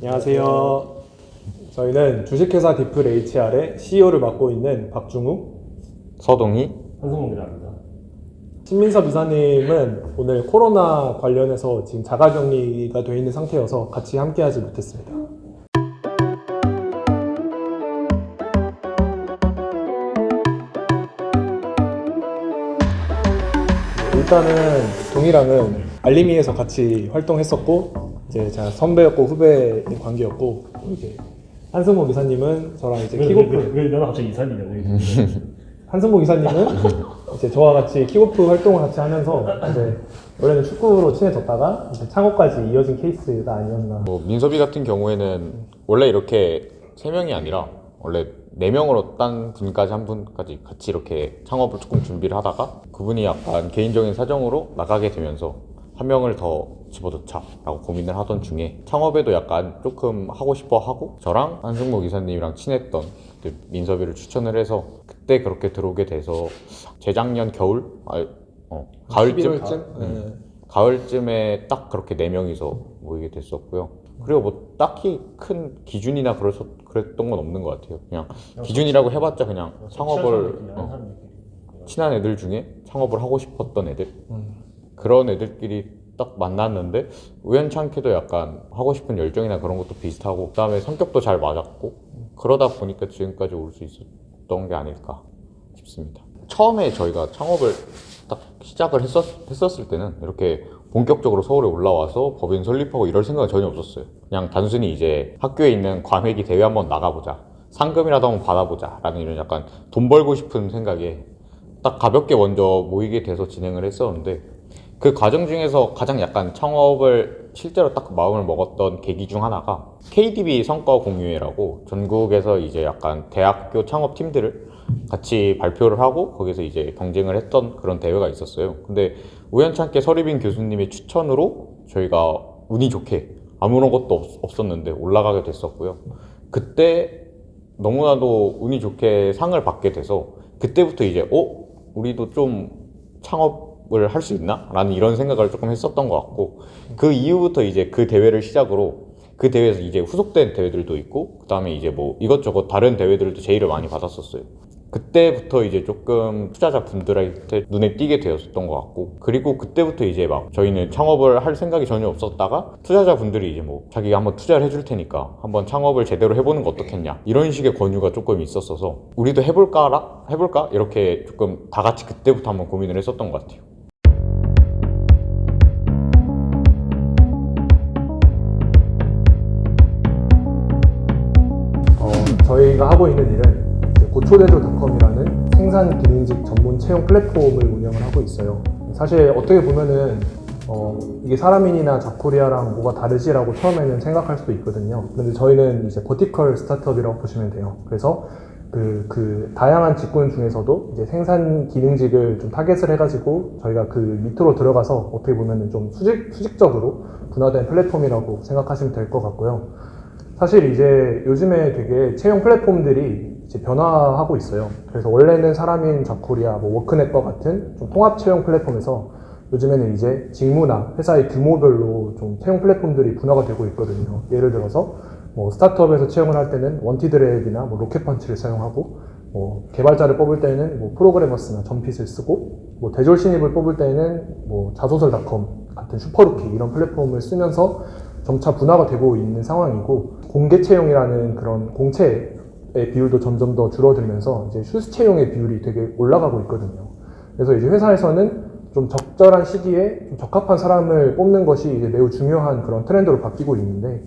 안녕하세요. 저희는 주식회사 디플 HR의 CEO를 맡고 있는 박중우. 서동희 한성문 기자입니다. 신민섭 이사님은 오늘 코로나 관련해서 지금 자가격리가 돼 있는 상태여서 같이 함께하지 못했습니다. 일단은 동이랑은 알리미에서 같이 활동했었고 이제 제가 선배였고 후배의 관계였고 이렇게 한승모 기사님은 저랑 이제 왜, 킥오프 왜, 너는 갑자기 이사님이야? 왜? 한승복 이사님은 이제 저와 같이 킥오프 활동을 같이 하면서 이제 원래는 축구로 친해졌다가 이제 창업까지 이어진 케이스가 아니었나. 뭐 민섭이 같은 경우에는 원래 이렇게 세 명이 아니라 원래 네 명으로 딴 분까지 한 분까지 같이 이렇게 창업을 조금 준비를 하다가 그분이 약간 개인적인 사정으로 나가게 되면서 한 명을 더 집어넣자라고 고민을 하던 중에 창업에도 약간 조금 하고 싶어 하고 저랑 한승목 이사님이랑 친했던 그 민섭이를 추천을 해서 그때 그렇게 들어오게 돼서 재작년 겨울 아, 어, 가을쯤 11월쯤? 네. 가을쯤에 딱 그렇게 네 명이서 모이게 됐었고요. 그리고 뭐 딱히 큰 기준이나 그래서 그랬던 건 없는 것 같아요. 그냥 기준이라고 해봤자 그냥 창업을 어, 친한 애들 중에 창업을 하고 싶었던 애들 그런 애들끼리 딱 만났는데 우연찮게도 약간 하고 싶은 열정이나 그런 것도 비슷하고 그다음에 성격도 잘 맞았고 그러다 보니까 지금까지 올 수 있었던 게 아닐까 싶습니다. 처음에 저희가 창업을 딱 시작을 했었, 했었을 때는 이렇게 본격적으로 서울에 올라와서 법인 설립하고 이럴 생각은 전혀 없었어요. 그냥 단순히 이제 학교에 있는 과메기 대회 한번 나가보자. 상금이라도 한번 받아보자. 라는 이런 약간 돈 벌고 싶은 생각에 딱 가볍게 먼저 모이게 돼서 진행을 했었는데 그 과정 중에서 가장 약간 창업을 실제로 딱 마음을 먹었던 계기 중 하나가 KDB 성과 공유회라고 전국에서 이제 약간 대학교 창업 팀들을 같이 발표를 하고 거기서 이제 경쟁을 했던 그런 대회가 있었어요. 근데 우연찮게 서리빈 교수님의 추천으로 저희가 운이 좋게 아무런 것도 없, 없었는데 올라가게 됐었고요. 그때 너무나도 운이 좋게 상을 받게 돼서 그때부터 이제 어 우리도 좀 창업 을 할 수 있나? 라는 이런 생각을 조금 했었던 것 같고 그 이후부터 이제 그 대회를 시작으로 그 대회에서 이제 후속된 대회들도 있고 그 다음에 이제 뭐 이것저것 다른 대회들도 제의를 많이 받았었어요. 그때부터 이제 조금 투자자 분들한테 눈에 띄게 되었었던 것 같고 그리고 그때부터 이제 막 저희는 창업을 할 생각이 전혀 없었다가 투자자 분들이 이제 뭐 자기가 한번 투자를 해줄 테니까 한번 창업을 제대로 해보는 거 어떻겠냐 이런 식의 권유가 조금 있었어서 우리도 해볼까라 해볼까 이렇게 조금 다 같이 그때부터 한번 고민을 했었던 것 같아요. 저희가 하고 있는 일은 고초대조닷컴이라는 생산 기능직 전문 채용 플랫폼을 운영을 하고 있어요. 사실 어떻게 보면은 어, 이게 사람인이나 잡코리아랑 뭐가 다르지라고 처음에는 생각할 수도 있거든요. 근데 저희는 이제 버티컬 스타트업이라고 보시면 돼요. 그래서 그, 그 다양한 직군 중에서도 이제 생산 기능직을 좀 타겟을 해가지고 저희가 그 밑으로 들어가서 어떻게 보면은 좀 수직, 수직적으로 분화된 플랫폼이라고 생각하시면 될 것 같고요. 사실 이제 요즘에 되게 채용 플랫폼들이 이제 변화하고 있어요. 그래서 원래는 사람인 잡코리아, 뭐 워크넷과 같은 좀 통합 채용 플랫폼에서 요즘에는 이제 직무나 회사의 규모별로 좀 채용 플랫폼들이 분화가 되고 있거든요. 예를 들어서 뭐 스타트업에서 채용을 할 때는 원티드랩이나 뭐 로켓펀치를 사용하고 뭐 개발자를 뽑을 때는 뭐 프로그래머스나 점핏을 쓰고 뭐 대졸 신입을 뽑을 때는 뭐 자소설닷컴 같은 슈퍼루키 이런 플랫폼을 쓰면서 점차 분화가 되고 있는 상황이고 공개 채용이라는 그런 공채의 비율도 점점 더 줄어들면서 이제 슈스 채용의 비율이 되게 올라가고 있거든요. 그래서 이제 회사에서는 좀 적절한 시기에 좀 적합한 사람을 뽑는 것이 이제 매우 중요한 그런 트렌드로 바뀌고 있는데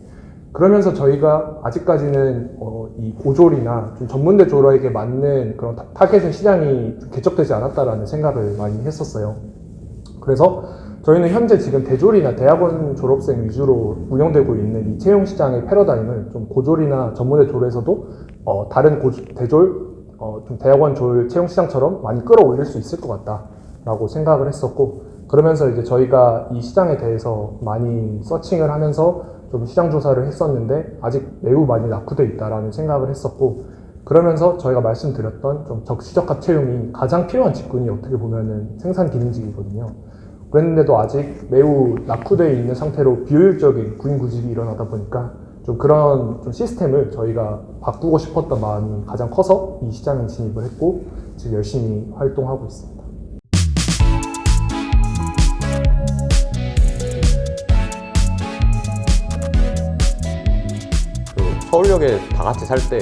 그러면서 저희가 아직까지는 어, 이 고졸이나 좀 전문대 졸업에게 맞는 그런 타- 타겟의 시장이 좀 개척되지 않았다라는 생각을 많이 했었어요. 그래서 저희는 현재 지금 대졸이나 대학원 졸업생 위주로 운영되고 있는 이 채용 시장의 패러다임을 좀 고졸이나 전문대 졸에서도 어, 다른 고, 대졸, 어, 좀 대학원 졸 채용 시장처럼 많이 끌어올릴 수 있을 것 같다라고 생각을 했었고 그러면서 이제 저희가 이 시장에 대해서 많이 서칭을 하면서 좀 시장 조사를 했었는데 아직 매우 많이 낙후돼 있다라는 생각을 했었고 그러면서 저희가 말씀드렸던 좀 적시적합 채용이 가장 필요한 직군이 어떻게 보면은 생산 기능직이거든요. 그랬는데도 아직 매우 낙후되어 있는 상태로 비효율적인 구인 구직이 일어나다 보니까 좀 그런 좀 시스템을 저희가 바꾸고 싶었던 마음이 가장 커서 이 시장에 진입을 했고 지금 열심히 활동하고 있습니다. 그 서울역에 다 같이 살 때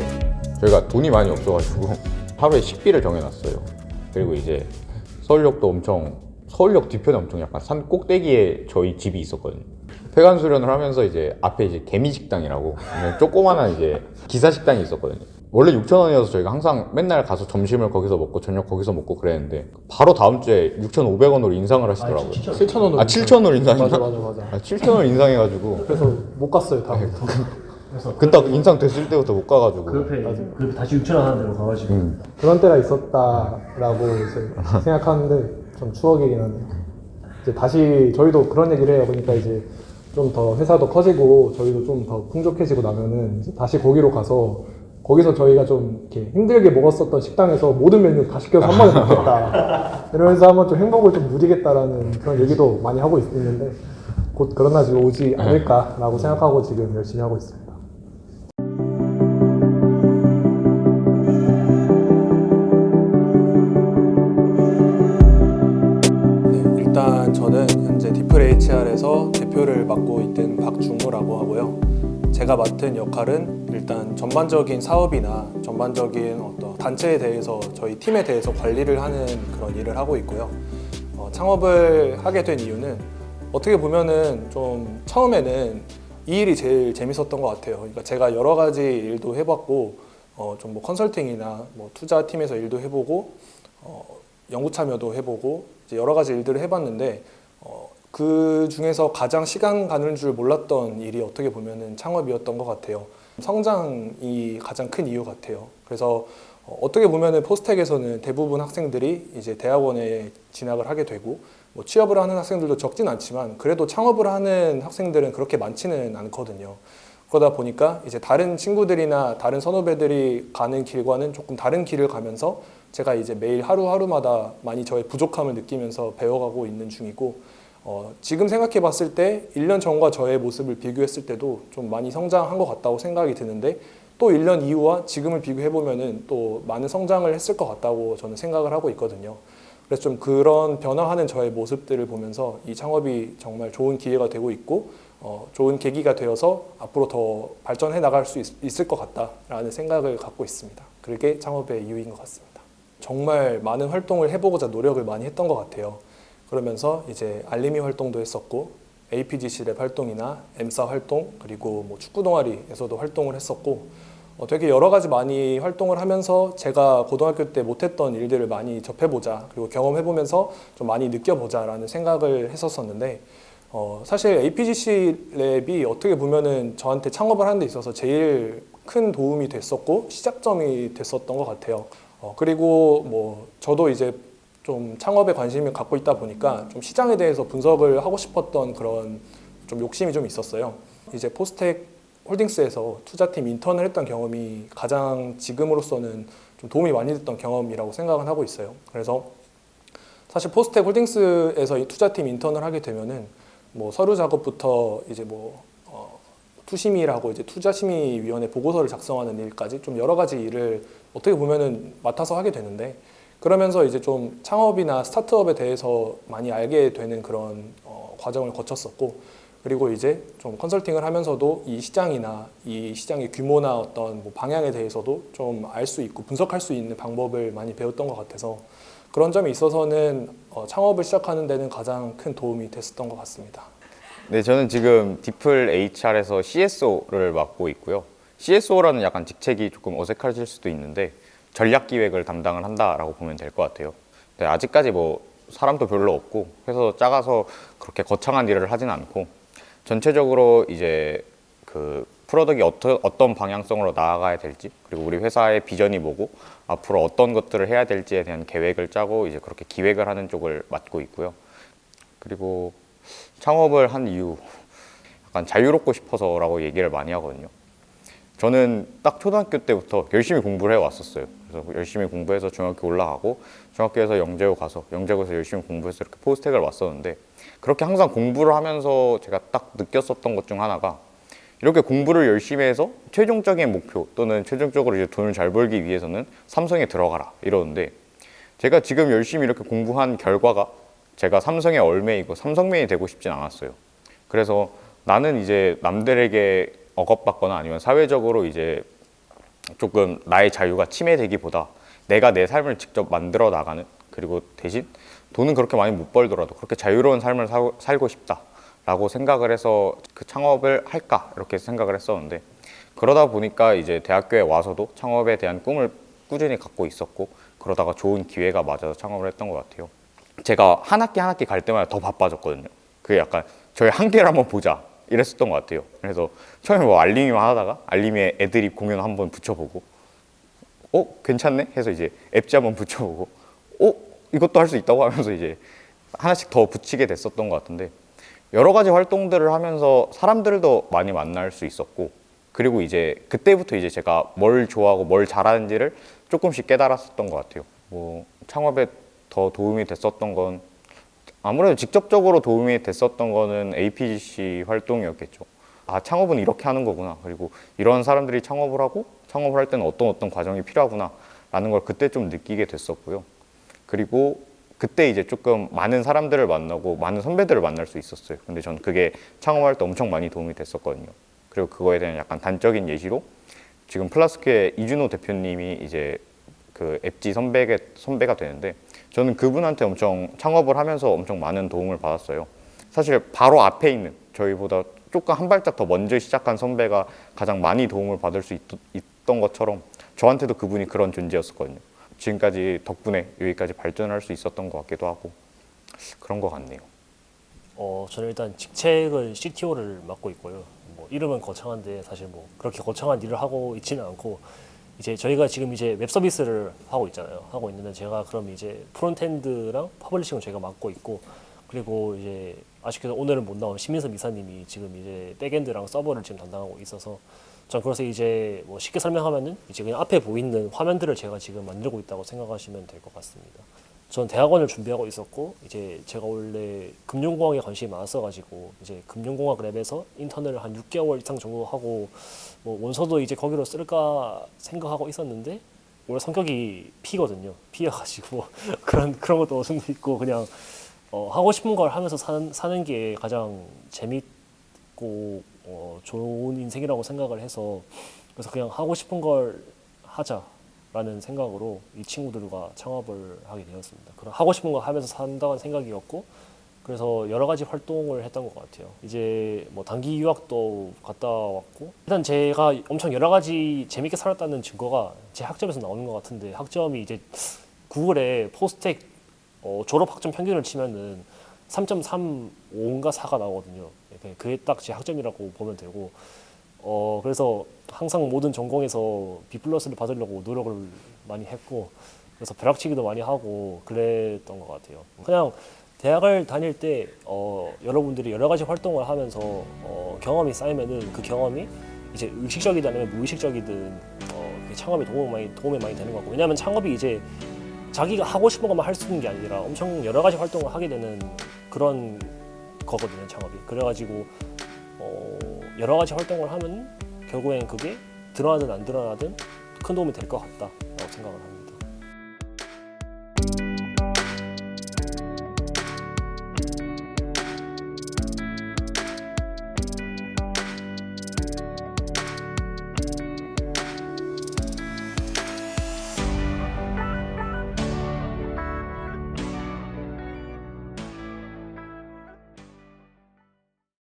저희가 돈이 많이 없어가지고 하루에 식비를 정해놨어요. 그리고 이제 서울역도 엄청 서울역 뒤편에 엄청 약간 산 꼭대기에 저희 집이 있었거든요. 폐관 수련을 하면서 이제 앞에 이제 개미 식당이라고 그냥 조그마한 이제 기사 식당이 있었거든요. 원래 6천 원이어서 저희가 항상 맨날 가서 점심을 거기서 먹고 저녁 거기서 먹고 그랬는데 바로 다음 주에 6,500원으로 인상을 하시더라고요. 7,000원으로 아 7,000원으로 인상했나? 맞아 맞아 맞아. 아 7,000원 인상해가지고 그래서 못 갔어요 다음부터. 그래서 그딱 인상 됐을 때부터 못 가가지고 그 옆에 그 다시 6천 원 하는 데로 가가지고 음. 그런 때가 있었다라고 이제 생각하는데 좀 추억이긴 하네요. 이제 다시 저희도 그런 얘기를 해요. 그러니까 이제 좀 더 회사도 커지고 저희도 좀 더 풍족해지고 나면은 다시 거기로 가서 거기서 저희가 좀 이렇게 힘들게 먹었었던 식당에서 모든 메뉴 다 시켜서 한 번에 먹겠다. 이러면서 한번 좀 행복을 좀 누리겠다라는 그런 얘기도 많이 하고 있- 있는데 곧 그런 날이 오지 않을까라고 생각하고 지금 열심히 하고 있습니다. 일단 저는 현재 디플 HR에서 대표를 맡고 있는 박중호라고 하고요. 제가 맡은 역할은 일단 전반적인 사업이나 전반적인 어떤 단체에 대해서 저희 팀에 대해서 관리를 하는 그런 일을 하고 있고요. 어, 창업을 하게 된 이유는 어떻게 보면은 좀 처음에는 이 일이 제일 재밌었던 것 같아요. 그러니까 제가 여러 가지 일도 해봤고 어, 좀 뭐 컨설팅이나 뭐 투자 팀에서 일도 해보고 어, 연구 참여도 해보고 여러 가지 일들을 해봤는데 어, 그 중에서 가장 시간 가는 줄 몰랐던 일이 어떻게 보면은 창업이었던 것 같아요. 성장이 가장 큰 이유 같아요. 그래서 어, 어떻게 보면은 포스텍에서는 대부분 학생들이 이제 대학원에 진학을 하게 되고 뭐 취업을 하는 학생들도 적진 않지만 그래도 창업을 하는 학생들은 그렇게 많지는 않거든요. 그러다 보니까 이제 다른 친구들이나 다른 선후배들이 가는 길과는 조금 다른 길을 가면서 제가 이제 매일 하루하루마다 많이 저의 부족함을 느끼면서 배워가고 있는 중이고 어, 지금 생각해 봤을 때 1년 전과 저의 모습을 비교했을 때도 좀 많이 성장한 것 같다고 생각이 드는데 또 1년 이후와 지금을 비교해 보면은 또 많은 성장을 했을 것 같다고 저는 생각을 하고 있거든요. 그래서 좀 그런 변화하는 저의 모습들을 보면서 이 창업이 정말 좋은 기회가 되고 있고 어, 좋은 계기가 되어서 앞으로 더 발전해 나갈 수 있, 을것 같다라는 생각을 갖고 있습니다. 그게 창업의 이유인 것 같습니다. 정말 많은 활동을 해보고자 노력을 많이 했던 것 같아요. 그러면서 이제 알림이 활동도 했었고 APGC 랩 활동이나 M사 활동 그리고 뭐 축구 동아리에서도 활동을 했었고 어, 되게 여러 가지 많이 활동을 하면서 제가 고등학교 때 못했던 일들을 많이 접해보자 그리고 경험해보면서 좀 많이 느껴보자라는 생각을 했었었는데 어, 사실 APGC 랩이 어떻게 보면은 저한테 창업을 하는 데 있어서 제일 큰 도움이 됐었고 시작점이 됐었던 것 같아요. 어, 그리고 뭐 저도 이제 좀 창업에 관심을 갖고 있다 보니까 좀 시장에 대해서 분석을 하고 싶었던 그런 좀 욕심이 좀 있었어요. 이제 포스텍 홀딩스에서 투자팀 인턴을 했던 경험이 가장 지금으로서는 좀 도움이 많이 됐던 경험이라고 생각은 하고 있어요. 그래서 사실 포스텍 홀딩스에서 이 투자팀 인턴을 하게 되면은 뭐 서류 작업부터 이제 뭐 어, 투심이라고 이제 투자심의위원회 보고서를 작성하는 일까지 좀 여러 가지 일을 어떻게 보면은 맡아서 하게 되는데 그러면서 이제 좀 창업이나 스타트업에 대해서 많이 알게 되는 그런 어, 과정을 거쳤었고 그리고 이제 좀 컨설팅을 하면서도 이 시장이나 이 시장의 규모나 어떤 뭐 방향에 대해서도 좀 알 수 있고 분석할 수 있는 방법을 많이 배웠던 것 같아서 그런 점에 있어서는 어, 창업을 시작하는 데는 가장 큰 도움이 됐었던 것 같습니다. 네, 저는 지금 디플 HR에서 CSO를 맡고 있고요. CSO라는 약간 직책이 조금 어색하실 수도 있는데 전략 기획을 담당을 한다라고 보면 될 것 같아요. 네, 아직까지 뭐 사람도 별로 없고 해서 작아서 그렇게 거창한 일을 하진 않고 전체적으로 이제 그 프로덕이 어떠, 어떤 방향성으로 나아가야 될지 그리고 우리 회사의 비전이 뭐고 앞으로 어떤 것들을 해야 될지에 대한 계획을 짜고 이제 그렇게 기획을 하는 쪽을 맡고 있고요. 그리고 창업을 한 이유 약간 자유롭고 싶어서라고 얘기를 많이 하거든요. 저는 딱 초등학교 때부터 열심히 공부를 해왔었어요. 그래서 열심히 공부해서 중학교 올라가고 중학교에서 영재고 가서 영재고에서 열심히 공부해서 이렇게 포스텍을 왔었는데 그렇게 항상 공부를 하면서 제가 딱 느꼈었던 것 중 하나가 이렇게 공부를 열심히 해서 최종적인 목표 또는 최종적으로 이제 돈을 잘 벌기 위해서는 삼성에 들어가라 이러는데 제가 지금 열심히 이렇게 공부한 결과가 제가 삼성의 얼매이고 삼성맨이 되고 싶진 않았어요. 그래서 나는 이제 남들에게 억압받거나 아니면 사회적으로 이제 조금 나의 자유가 침해되기보다 내가 내 삶을 직접 만들어 나가는 그리고 대신 돈은 그렇게 많이 못 벌더라도 그렇게 자유로운 삶을 사- 살고 싶다라고 생각을 해서 그 창업을 할까 이렇게 생각을 했었는데 그러다 보니까 이제 대학교에 와서도 창업에 대한 꿈을 꾸준히 갖고 있었고 그러다가 좋은 기회가 맞아서 창업을 했던 것 같아요. 제가 한 학기 한 학기 갈 때마다 더 바빠졌거든요. 그게 약간 저희 한계를 한번 보자 이랬었던 것 같아요. 그래서 처음에 뭐 알림이만 하다가 알림에 애드립 공연 한번 붙여보고 어 괜찮네 해서 이제 앱지 한번 붙여보고 어 이것도 할 수 있다고 하면서 이제 하나씩 더 붙이게 됐었던 것 같은데 여러 가지 활동들을 하면서 사람들도 많이 만날 수 있었고 그리고 이제 그때부터 이제 제가 뭘 좋아하고 뭘 잘하는지를 조금씩 깨달았었던 것 같아요. 뭐 창업에 더 도움이 됐었던 건 아무래도 직접적으로 도움이 됐었던 거는 APGC 활동이었겠죠. 아 창업은 이렇게 하는 거구나. 그리고 이런 사람들이 창업을 하고 창업을 할 때는 어떤 어떤 과정이 필요하구나 라는 걸 그때 좀 느끼게 됐었고요. 그리고 그때 이제 조금 많은 사람들을 만나고 많은 선배들을 만날 수 있었어요. 근데 전 그게 창업할 때 엄청 많이 도움이 됐었거든요. 그리고 그거에 대한 약간 단적인 예시로 지금 플라스크의 이준호 대표님이 이제 그 앱지 선배가 선배가 되는데 저는 그분한테 엄청 창업을 하면서 엄청 많은 도움을 받았어요. 사실 바로 앞에 있는 저희보다 조금 한 발짝 더 먼저 시작한 선배가 가장 많이 도움을 받을 수 있, 있던 것처럼 저한테도 그분이 그런 존재였었거든요. 지금까지 덕분에 여기까지 발전할 수 있었던 것 같기도 하고 그런 것 같네요. 어, 저는 일단 직책을 CTO를 맡고 있고요. 뭐 이름은 거창한데 사실 뭐 그렇게 거창한 일을 하고 있지는 않고 이제 저희가 지금 이제 웹 서비스를 하고 있잖아요. 하고 있는데 제가 그럼 이제 프론트엔드랑 퍼블리싱을 제가 맡고 있고 그리고 이제 아쉽게도 오늘은 못 나온 심민섭 이사님이 지금 이제 백엔드랑 서버를 지금 담당하고 있어서 전 그래서 이제 뭐 쉽게 설명하면은 이제 그냥 앞에 보이는 화면들을 제가 지금 만들고 있다고 생각하시면 될 것 같습니다. 전 대학원을 준비하고 있었고 이제 제가 원래 금융공학에 관심이 많았어 가지고 이제 금융공학 랩에서 인턴을 한 6개월 이상 정도 하고 뭐 원서도 이제 거기로 쓸까 생각하고 있었는데 원래 성격이 P거든요. P여 가지고 그런 그런 것도 좀 있고 그냥 어, 하고 싶은 걸 하면서 사는 사는 게 가장 재밌고 어, 좋은 인생이라고 생각을 해서 그래서 그냥 하고 싶은 걸 하자 라는 생각으로 이 친구들과 창업을 하게 되었습니다. 그럼 하고 싶은 거 하면서 산다는 생각이었고 그래서 여러 가지 활동을 했던 것 같아요. 이제 뭐 단기 유학도 갔다 왔고 일단 제가 엄청 여러 가지 재밌게 살았다는 증거가 제 학점에서 나오는 것 같은데 학점이 이제 구글에 포스텍 어, 졸업 학점 평균을 치면은 3.35인가 4가 나오거든요. 네, 그게 딱 제 학점이라고 보면 되고 어 그래서 항상 모든 전공에서 B 플러스를 받으려고 노력을 많이 했고 그래서 벼락치기도 많이 하고 그랬던 것 같아요. 그냥 대학을 다닐 때 어, 여러분들이 여러 가지 활동을 하면서 어, 경험이 쌓이면은 그 경험이 이제 의식적이든 아니면 무의식적이든 어, 창업에 도움이 많이 도움이 많이 되는 것 같고 왜냐하면 창업이 이제 자기가 하고 싶은 것만 할 수 있는 게 아니라 엄청 여러 가지 활동을 하게 되는 그런 거거든요 창업이 그래가지고 어, 여러 가지 활동을 하면 결국엔 그게 드러나든 안 드러나든 큰 도움이 될 것 같다 라고 생각을 합니다.